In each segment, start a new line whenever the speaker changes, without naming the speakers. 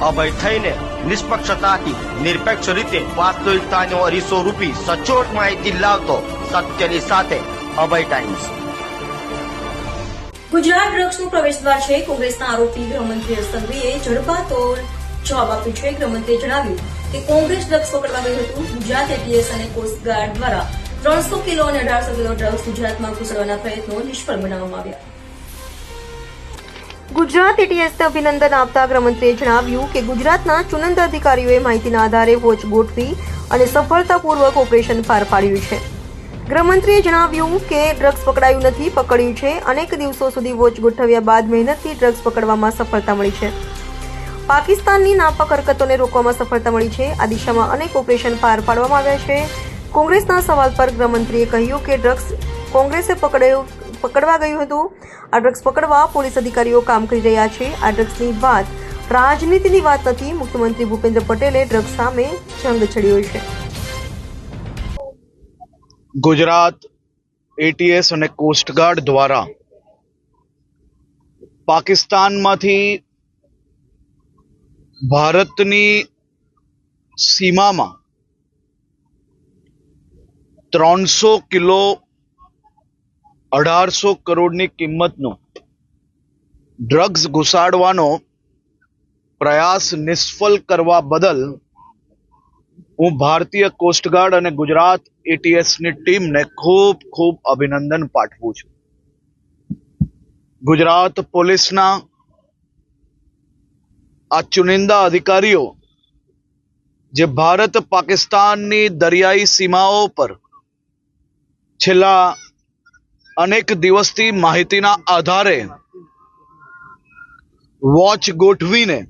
અભય થઈને નિષ્પક્ષતાથી નિરપેક્ષ રીતે વાસ્તવિકતાનો અરીસો રૂપી સચોટ માહિતી લાવતો સત્યની સાથે અભય ટાઈમ્સ
ગુજરાત ડ્રગ્સનું પ્રવેશદ્વાર છે. કોંગ્રેસના આરોપી ગૃહમંત્રી સંઘવીએ ઝડપાતો જવાબ આપ્યો છે. ગૃહમંત્રીએ જણાવ્યું કે કોંગ્રેસ ડ્રગ્સ પકડવા ગયું હતું. ગુજરાત એટીએસ અને કોસ્ટગાર્ડ દ્વારા ત્રણસો કિલો અને અઢારસો કિલો ડ્રગ્સ ગુજરાતમાં ઘૂસડવાના પ્રયત્નો નિષ્ફળ બનાવવામાં આવ્યા. ગુજરાત એટીએસને અભિનંદન આપતા ગૃહમંત્રીએ જણાવ્યું કે ગુજરાતના ચુનંદ અધિકારીઓએ માહિતીના આધારે વોચ ગોઠવી અને સફળતાપૂર્વક ઓપરેશન પાર પાડ્યું છે. ગૃહમંત્રીએ જણાવ્યું કે ડ્રગ્સ પકડાયું નથી, પકડ્યું છે. અનેક દિવસો સુધી વોચ ગોઠવ્યા બાદ મહેનતથી ડ્રગ્સ પકડવામાં સફળતા મળી છે. પાકિસ્તાનની નાપાક હરકતોને રોકવામાં સફળતા મળી છે. આ દિશામાં અનેક ઓપરેશન પાર પાડવામાં આવ્યા છે. કોંગ્રેસના સવાલ પર ગૃહમંત્રીએ કહ્યું કે ડ્રગ્સ કોંગ્રેસે પકડાયું પકડવા ગયું હતું. આ ડ્રગ્સ પકડવા પોલીસ અધિકારીઓ કામ કરી રહ્યા છે. આ ડ્રગ્સની વાત રાજનીતિની વાત નથી. મુખ્યમંત્રી ભૂપેન્દ્ર પટેલે ડ્રગ્સ સામે જંગ છેડ્યો છે.
ગુજરાત એટીએસ અને કોસ્ટગાર્ડ દ્વારા પાકિસ્તાનમાંથી ભારતની સીમામાં ત્રણસો કિલો અઢારસો કરોડની કિંમતનો ડ્રગ્સ ઘુસાડવાનો પ્રયાસ નિષ્ફળ કરવા બદલ હું ભારતીય કોસ્ટગાર્ડ અને ગુજરાત એટીએસની ટીમને ખૂબ ખૂબ અભિનંદન પાઠવું છું. ગુજરાત પોલીસના આ ચુનિંદા અધિકારીઓ જે ભારત પાકિસ્તાનની દરિયાઈ સીમાઓ પર છેલ્લા અનેક દિવસથી માહિતીના આધારે વોચ ગોઠવીને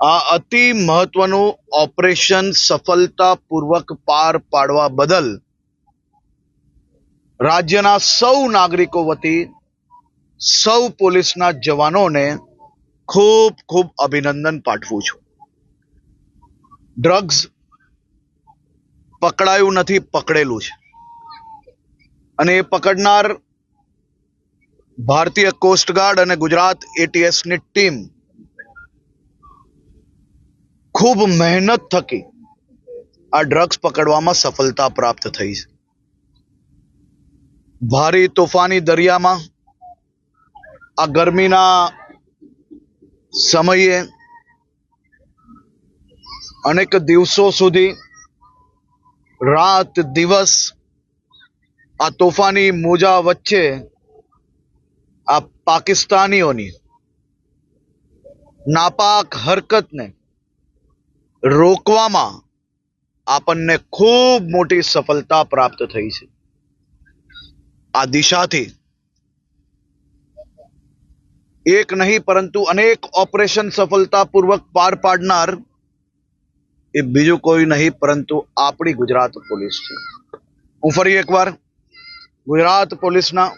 આ અતિ મહત્વનું ઓપરેશન સફળતાપૂર્વક પાર પાડવા બદલ રાજ્યના સૌ નાગરિકો વતી સૌ પોલીસના જવાનોને ખૂબ ખૂબ અભિનંદન પાઠવું છું. ડ્રગ્સ પકડાયું નથી, પકડેલું છે. અને એ પકડનાર ભારતીય કોસ્ટગાર્ડ અને ગુજરાત એટીએસની ટીમ ખૂબ મહેનત થકી આ ડ્રગ્સ પકડવામાં સફળતા પ્રાપ્ત થઈ છે. ભારે તોફાની દરિયામાં આ ગરમીના સમયે અનેક દિવસો સુધી રાત દિવસ આ તોફાની મોજા વચ્ચે આ પાકિસ્તાનીઓની નાપાક હરકતને રોકવામાં આપણને ખૂબ મોટી સફળતા પ્રાપ્ત થઈ છે. આ દિશાથી એક નહીં, પરંતુ અનેક ઓપરેશન સફળતાપૂર્વક પાર પાડનાર એ બીજું કોઈ નહીં, પરંતુ આપણી ગુજરાત પોલીસ છે. હું ફરી એકવાર ગુજરાત પોલીસના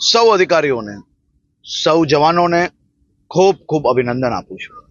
સૌ અધિકારીઓને સૌ જવાનોને ખૂબ ખૂબ અભિનંદન આપું છું.